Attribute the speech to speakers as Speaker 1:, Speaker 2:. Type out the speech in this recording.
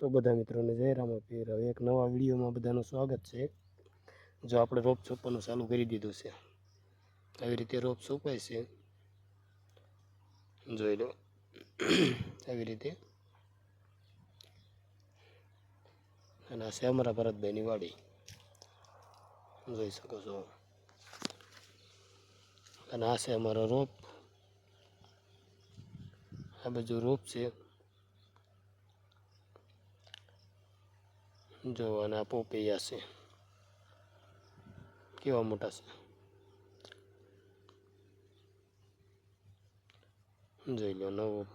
Speaker 1: તો બધા મિત્રોને જય રામાપીર હવે એક નવા વિડીયોમાં બધાનું સ્વાગત છે. જો આપણે રોપ ચોપવાનું ચાલુ કરી દીધું છે. આવી રીતે રોપ ચોપાય છે. જોઈ લો. આવી રીતે. અને આ છે અમારા ભરતભાઈની વાડી. જોઈ શકો છો. અને આ છે અમારો રોપ. આ બાજુ રોપ છે. જો અને આ પોપૈયા છે. કેવા મોટા છે? જોઈ લો નવો